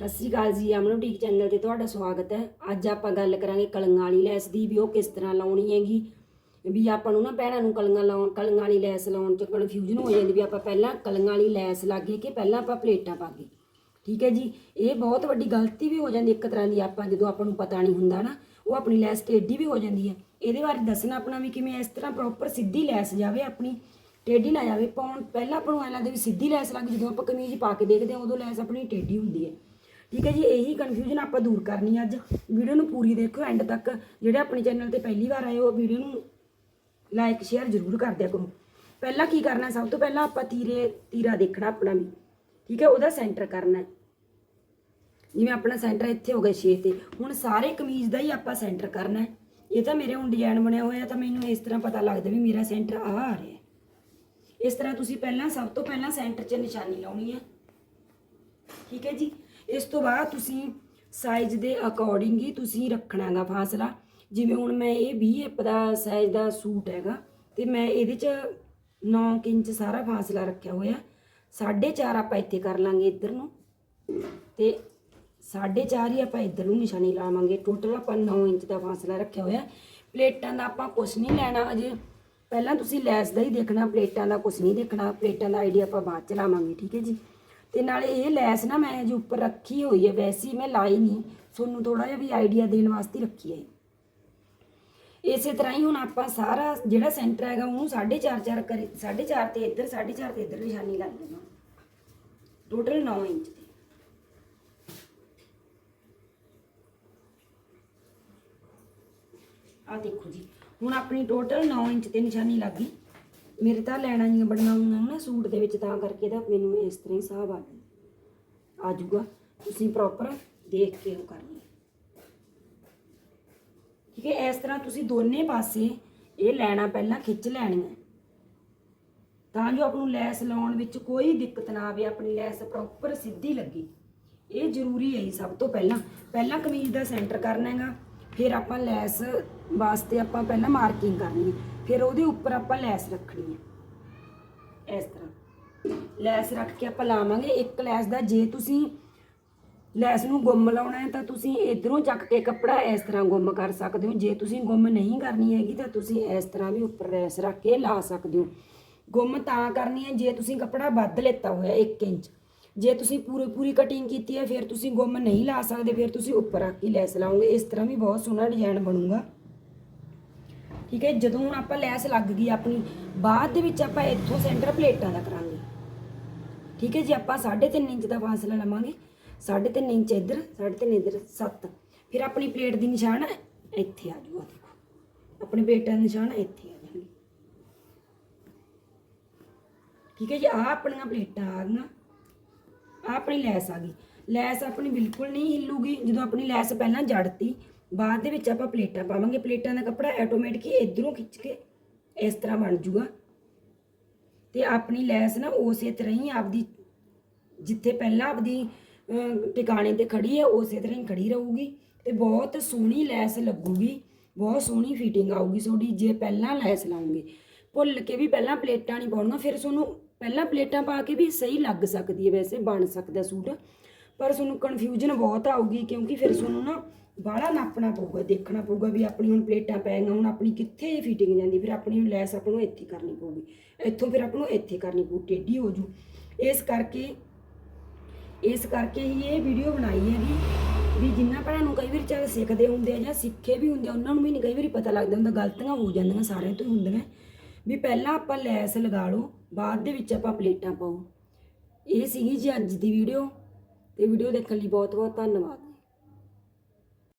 ਸਤਿ ਸ਼੍ਰੀ ਅਕਾਲ ਜੀ ਅਮਨ boutique channel ਤੇ ਤੁਹਾਡਾ ਸਵਾਗਤ ਹੈ। ਅੱਜ ਆਪਾਂ ਗੱਲ ਕਰਾਂਗੇ ਕਲੰਗਾਂ ਵਾਲੀ ਲੈਸ ਦੀ ਵੀ ਉਹ ਕਿਸ ਤਰ੍ਹਾਂ ਲਾਉਣੀ ਹੈਗੀ। ਵੀ ਆਪਾਂ ਨੂੰ ਨਾ ਭੈਣਾਂ ਨੂੰ ਕਲੰਗਾਂ ਲਾਉਣ, ਕਲੰਗਾਂ ਵਾਲੀ ਲੈਸ ਲਾਉਣ ਚ ਕਨਫਿਊਜ਼ਨ ਹੋ ਜਾਂਦੀ ਵੀ ਆਪਾਂ ਪਹਿਲਾਂ ਕਲੰਗਾਂ ਵਾਲੀ ਲੈਸ ਲਾਗੇ ਕਿ ਪਹਿਲਾਂ ਆਪਾਂ ਪਲੇਟਾਂ ਪਾਗੇ ਠੀਕ ਹੈ ਜੀ, ਇਹ ਬਹੁਤ ਵੱਡੀ ਗਲਤੀ ਵੀ ਹੋ ਜਾਂਦੀ ਇੱਕ ਤਰ੍ਹਾਂ ਦੀ ਆਪਾਂ ਜਦੋਂ ਆਪਾਂ ਨੂੰ ਪਤਾ ਨਹੀਂ ਹੁੰਦਾ ਨਾ, ਉਹ ਆਪਣੀ ਲੈਸ ਟੇਢੀ ਵੀ ਹੋ ਜਾਂਦੀ ਹੈ। ਇਹਦੇ ਬਾਰੇ ਦੱਸਣਾ ਆਪਣਾ ਵੀ ਕਿਵੇਂ ਇਸ ਤਰ੍ਹਾਂ ਪ੍ਰੋਪਰ ਸਿੱਧੀ ਲੈਸ ਜਾਵੇ ਆਪਣੀ, ਟੇਢੀ ਨਾ ਜਾਵੇ, ਪਾਉਣ, ਪਹਿਲਾਂ ਆਪਾਂ ਨੂੰ ਐਂ ਲੱਗਦਾ ਵੀ ਸਿੱਧੀ ਲੈਸ ਲੱਗ, ਜਦੋਂ ਆਪਾਂ ਕਮੀਜ਼ ਪਾ ਕੇ ਦੇਖਦੇ ਹਾਂ, ਉਦੋਂ ਲੈਸ ਆਪਣੀ ਟੇਢੀ ਹੁੰਦੀ ਹੈ। ਠੀਕ ਹੈ ਜੀ, ਇਹੀ ਕਨਫਿਊਜ਼ਨ ਆਪਾਂ ਦੂਰ ਕਰਨੀ ਹੈ ਅੱਜ। ਵੀਡੀਓ ਨੂੰ ਪੂਰੀ ਦੇਖੋ ਐਂਡ ਤੱਕ। ਜਿਹੜੇ ਆਪਣੇ ਚੈਨਲ ਤੇ ਪਹਿਲੀ ਵਾਰ ਆਏ ਹੋ ਵੀਡੀਓ ਨੂੰ ਲਾਈਕ ਸ਼ੇਅਰ ਜ਼ਰੂਰ ਕਰ ਦਿਆ ਕਰੋ। ਪਹਿਲਾਂ ਕੀ ਕਰਨਾ, ਸਭ ਤੋਂ ਪਹਿਲਾਂ ਆਪਾਂ ਤੀਰੇ, ਤੀਰਾ ਦੇਖਣਾ ਆਪਣਾ ਵੀ। ਠੀਕ ਹੈ, ਉਹਦਾ ਸੈਂਟਰ ਕਰਨਾ ਜਿਵੇਂ ਆਪਣਾ ਸੈਂਟਰ ਇੱਥੇ ਹੋ ਗਿਆ 6 ਤੇ। ਹੁਣ ਸਾਰੇ ਕਮੀਜ਼ ਦਾ ਹੀ ਆਪਾਂ ਸੈਂਟਰ ਕਰਨਾ ਇਹ ਤਾਂ ਮੇਰੇ ਹੁਣ ਡਿਜ਼ਾਈਨ ਬਣਿਆ ਹੋਇਆ ਤਾਂ ਮੈਨੂੰ ਇਸ ਤਰ੍ਹਾਂ ਪਤਾ ਲੱਗਦਾ ਵੀ ਮੇਰਾ ਸੈਂਟਰ ਆ ਆ ਰਿਹਾ ਇਸ ਤਰ੍ਹਾਂ ਤੁਸੀਂ ਪਹਿਲਾਂ, ਸਭ ਤੋਂ ਪਹਿਲਾਂ ਸੈਂਟਰ 'ਚ ਨਿਸ਼ਾਨੀ ਲਾਉਣੀ ਹੈ। ਠੀਕ ਹੈ ਜੀ? ਇਸ ਤੋਂ ਬਾਅਦ ਤੁਸੀਂ ਸਾਈਜ਼ ਦੇ ਅਕੋਰਡਿੰਗ ਹੀ ਤੁਸੀਂ ਰੱਖਣਾਗਾ ਫਾਸਲਾ। ਜਿਵੇਂ ਹੁਣ ਮੈਂ ਇਹ 20 ਇੰਚ ਦਾ ਸਾਈਜ਼ ਦਾ ਸੂਟ ਹੈਗਾ, ਤੇ ਮੈਂ ਇਹਦੇ 'ਚ 9 ਇੰਚ ਸਾਰਾ ਫਾਸਲਾ ਰੱਖਿਆ ਹੋਇਆ। 4.5 ਆਪਾਂ ਇੱਥੇ ਕਰ ਲਾਂਗੇ ਇੱਧਰ ਨੂੰ। ਤੇ 4.5 ਹੀ ਆਪਾਂ ਇੱਧਰ ਨੂੰ ਨਿਸ਼ਾਨੀ ਲਾਵਾਂਗੇ। ਟੋਟਲ ਆਪਾਂ 9 ਇੰਚ ਦਾ ਫਾਸਲਾ ਰੱਖਿਆ ਹੋਇਆ। ਪਲੇਟਾਂ ਦਾ ਆਪਾਂ ਕੁਝ ਨਹੀਂ ਲੈਣਾ ਅਜੇ। ਪਹਿਲਾਂ ਤੁਸੀਂ ਲੈਸ ਦਾ ਹੀ ਦੇਖਣਾ, ਪਲੇਟਾਂ ਦਾ ਕੁਝ ਨਹੀਂ ਦੇਖਣਾ। ਪਲੇਟਾਂ ਦਾ ਆਈਡੀਆ ਆਪਾਂ ਬਾਅਦ ਚ ਲਾਵਾਂਗੇ, ਠੀਕ ਹੈ ਜੀ? ਤੇ ਨਾਲੇ ਇਹ ਲੈਸ ਨਾ ਮੈਂ ਜੋ ਉੱਪਰ ਰੱਖੀ ਹੋਈ ਹੈ, ਵੈਸੇ ਮੈਂ ਲਾਈ ਨਹੀਂ। ਤੁਹਾਨੂੰ ਥੋੜਾ ਜਿਹਾ ਵੀ ਆਈਡੀਆ ਦੇਣ ਵਾਸਤੇ ਰੱਖੀ ਹੈ ਇਸੇ ਤਰ੍ਹਾਂ ਹੀ ਹੁਣ ਆਪਾਂ ਸਾਰਾ ਜਿਹੜਾ ਸੈਂਟਰ ਹੈਗਾ, ਉਹਨੂੰ 4.5 4 ਕਰੀ 4.5 ਤੇ ਇੱਧਰ 4.5 ਤੇ ਇੱਧਰ ਨਿਸ਼ਾਨੀ ਲਾ ਦੇਣਾ। ਟੋਟਲ 9 ਇੰਚ ਦੀ। ਆ ਦੇਖੋ ਜੀ, ਹੁਣ ਆਪਣੀ ਟੋਟਲ 9 ਇੰਚ ਤੇ ਨਿਸ਼ਾਨੀ ਲੱਗ ਗਈ। ਮੇਰੇ ਤਾਂ ਲੈਣਾ ਨਹੀਂ ਬੜਨਾ ਨਾ ਸੂਟ ਦੇ ਵਿੱਚ ਤਾਂ ਕਰਕੇ ਦਾ ਮੈਨੂੰ ਇਸ ਤਰ੍ਹਾਂ ਹੀ ਹਿਸਾਬ ਆ ਜਾਂਦਾ ਆ ਜਾਊਗਾ, ਤੁਸੀਂ ਪ੍ਰੋਪਰ ਦੇਖ ਕੇ ਉਹ ਕਰਨੀ ਠੀਕ ਹੈ, ਇਸ ਤਰ੍ਹਾਂ ਤੁਸੀਂ ਦੋਨੇ ਪਾਸੇ ਇਹ ਲੈਣਾ ਪਹਿਲਾਂ ਖਿੱਚ ਲੈਣੀ ਹੈ। ਤਾਂ ਜੋ ਆਪ ਨੂੰ ਲੈਸ ਲਾਉਣ ਵਿੱਚ ਕੋਈ ਦਿੱਕਤ ਨਾ ਆਵੇ, ਆਪਣੀ ਲੈਸ ਪ੍ਰੋਪਰ ਸਿੱਧੀ ਲੱਗੇ। ਇਹ ਜ਼ਰੂਰੀ ਹੈ ਜੀ ਸਭ ਤੋਂ ਪਹਿਲਾਂ। ਪਹਿਲਾਂ ਕਮੀਜ਼ ਦਾ ਸੈਂਟਰ ਕਰਨਾ ਹੈਗਾ। ਫਿਰ ਆਪਾਂ ਲੈਸ ਵਾਸਤੇ ਆਪਾਂ ਪਹਿਲਾਂ ਮਾਰਕਿੰਗ ਕਰਨੀ ਹੈ। ਫਿਰ ਉਹਦੇ ਉੱਪਰ ਆਪਾਂ ਲੈਸ ਰੱਖਣੀ ਹੈ। ਇਸ ਤਰ੍ਹਾਂ। ਲੈਸ ਰੱਖ ਕੇ ਆਪਾਂ ਲਾਵਾਂਗੇ। ਇੱਕ ਲੈਸ ਦਾ ਜੇ ਤੁਸੀਂ ਲੈਸ ਨੂੰ ਗੁੰਮ ਲਾਉਣਾ ਹੈ ਤਾਂ ਤੁਸੀਂ ਇਧਰੋਂ ਚੱਕ ਕੇ ਕੱਪੜਾ ਇਸ ਤਰ੍ਹਾਂ ਗੁੰਮ ਕਰ ਸਕਦੇ ਹੋ। ਜੇ ਤੁਸੀਂ ਗੁੰਮ ਨਹੀਂ ਕਰਨੀ ਹੈਗੀ ਤਾਂ ਤੁਸੀਂ ਇਸ ਤਰ੍ਹਾਂ ਵੀ ਉੱਪਰ ਲੈਸ ਰੱਖ ਕੇ ਲਾ ਸਕਦੇ ਹੋ। ਗੁੰਮ ਤਾਂ ਕਰਨੀ ਹੈ ਜੇ ਤੁਸੀਂ ਕੱਪੜਾ ਵੱਧ ਲੈਤਾ ਹੋਇਆ 1 ਇੰਚ। ਜੇ ਤੁਸੀਂ ਪੂਰੀ ਪੂਰੀ ਕਟਿੰਗ ਕੀਤੀ ਹੈ, ਫਿਰ ਤੁਸੀਂ ਗੁੰਮ ਨਹੀਂ ਲਾ ਸਕਦੇ, ਫਿਰ ਤੁਸੀਂ ਉੱਪਰ ਆ ਕੇ ਲੈਸ ਲਾਓਗੇ। ਇਸ ਤਰ੍ਹਾਂ ਵੀ ਬਹੁਤ ਸੋਹਣਾ ਡਿਜ਼ਾਈਨ ਬਣੂਗਾ। ਠੀਕ ਹੈ, ਜਦੋਂ ਹੁਣ ਆਪਾਂ ਲੈਸ ਲੱਗ ਗਈ ਆਪਣੀ, ਬਾਅਦ ਦੇ ਵਿੱਚ ਆਪਾਂ ਇੱਥੋਂ ਸੈਂਟਰ ਪਲੇਟਾਂ ਦਾ ਕਰਾਂਗੇ। ਠੀਕ ਹੈ ਜੀ, ਆਪਾਂ 3.5 ਇੰਚ ਦਾ ਫਾਸਲਾ ਲਵਾਂਗੇ। 3.5 ਇੰਚ ਇੱਧਰ 3.5 ਇੱਧਰ 7 ਫਿਰ ਆਪਣੀ ਪਲੇਟ ਦੀ ਨਿਸ਼ਾਨ ਇੱਥੇ ਆ ਜਾਊਗਾ ਦੇਖੋ। ਆਪਣੇ ਪਲੇਟਾਂ ਦਾ ਨਿਸ਼ਾਨ ਇੱਥੇ ਆ ਜਾਣਗੇ। ਠੀਕ ਹੈ ਜੀ ਆ ਆਪਣੀਆਂ ਪਲੇਟਾਂ ਆ ਗਈਆਂ। ਆਹ ਆਪਣੀ ਲੈਸ ਆ ਗਈ। ਲੈਸ ਆਪਣੀ ਬਿਲਕੁਲ ਨਹੀਂ ਹਿੱਲੂਗੀ। ਜਦੋਂ ਆਪਣੀ ਲੈਸ ਪਹਿਲਾਂ ਜੜਤੀ ਬਾਅਦ ਦੇ ਵਿੱਚ ਆਪਾਂ ਪਲੇਟਾਂ ਪਾਵਾਂਗੇ। ਪਲੇਟਾਂ ਦਾ ਕੱਪੜਾ ਆਟੋਮੈਟਿਕ ਹੀ ਇਧਰੋਂ ਖਿੱਚ ਕੇ ਇਸ ਤਰ੍ਹਾਂ ਬਣ ਜੂਗਾ। ਤੇ ਆਪਣੀ ਲੈਸ ਨਾ ਉਸੇ ਤਰ੍ਹਾਂ ਹੀ ਆਪਦੀ, ਜਿੱਥੇ ਪਹਿਲਾਂ ਆਪਦੀ ਟਿਕਾਣੇ ਤੇ ਖੜੀ ਹੈ, ਉਸੇ ਤਰ੍ਹਾਂ ਹੀ ਖੜੀ ਰਹੂਗੀ। ਤੇ ਬਹੁਤ ਸੋਹਣੀ ਲੈਸ ਲੱਗੂਗੀ। ਬਹੁਤ ਸੋਹਣੀ ਫਿਟਿੰਗ ਆਊਗੀ ਤੁਹਾਡੀ, ਜੇ ਪਹਿਲਾਂ ਲੈਸ ਲਾਉਂਗੇ। ਭੁੱਲ ਕੇ ਵੀ ਪਹਿਲਾਂ ਪਲੇਟਾਂ ਨਹੀਂ ਪਾਉਣੀਆਂ, ਫਿਰ ਤੁਹਾਨੂੰ ਪਹਿਲਾਂ ਪਲੇਟਾਂ ਪਾ ਕੇ ਵੀ ਸਹੀ ਲੱਗ ਸਕਦੀ ਹੈ ਵੈਸੇ, ਬਣ ਸਕਦਾ ਸੂਟ। ਪਰ ਤੁਹਾਨੂੰ ਕਨਫਿਊਜ਼ਨ ਬਹੁਤ ਆਊਗੀ, ਕਿਉਂਕਿ ਫਿਰ ਤੁਹਾਨੂੰ ਨਾ ਬਾਹਲਾ ਨਾਪਣਾ ਪਊਗਾ, ਦੇਖਣਾ ਪਊਗਾ ਵੀ ਆਪਣੀ ਹੁਣ ਪਲੇਟਾਂ ਪੈ ਹੁਣ ਆਪਣੀ ਕਿੱਥੇ ਫਿਟਿੰਗ ਜਾਂਦੀ, ਫਿਰ ਆਪਣੀ ਹੁਣ ਲੈਸ ਆਪਾਂ ਨੂੰ ਇੱਥੇ ਕਰਨੀ ਪਊਗੀ। ਇੱਥੋਂ ਫਿਰ ਆਪਾਂ ਨੂੰ ਇੱਥੇ ਕਰਨੀ ਪਊ, ਟੇਢੀ ਹੋ ਜੂ। ਇਸ ਕਰਕੇ ਇਸ ਕਰਕੇ ਹੀ ਇਹ ਵੀਡੀਓ ਬਣਾਈ ਹੈਗੀ, ਵੀ ਜਿੰਨਾ ਭੈਣਾਂ ਨੂੰ ਕਈ ਵਾਰੀ ਚੱਲ ਸਿੱਖਦੇ ਹੁੰਦੇ ਆ ਜਾਂ ਸਿੱਖੇ ਵੀ ਹੁੰਦੇ ਆ, ਉਹਨਾਂ ਨੂੰ ਵੀ ਨਹੀਂ ਕਈ ਵਾਰੀ ਪਤਾ ਲੱਗਦਾ ਹੁੰਦਾ, ਗਲਤੀਆਂ ਹੋ ਜਾਂਦੀਆਂ, ਸਾਰਿਆਂ ਤੋਂ ਹੀ ਹੁੰਦੀਆਂ। ਵੀ ਪਹਿਲਾਂ ਆਪਾਂ ਲੈਸ ਲਗਾ ਲਓ, ਬਾਅਦ ਦੇ ਵਿੱਚ ਆਪਾਂ ਪਲੇਟਾਂ ਪਾਓ। ਇਹ ਸੀਗੀ ਜੀ ਅੱਜ ਦੀ ਵੀਡੀਓ ਤੇ ਵੀਡੀਓ ਦੇਖਣ ਲਈ ਬਹੁਤ ਬਹੁਤ ਧੰਨਵਾਦ।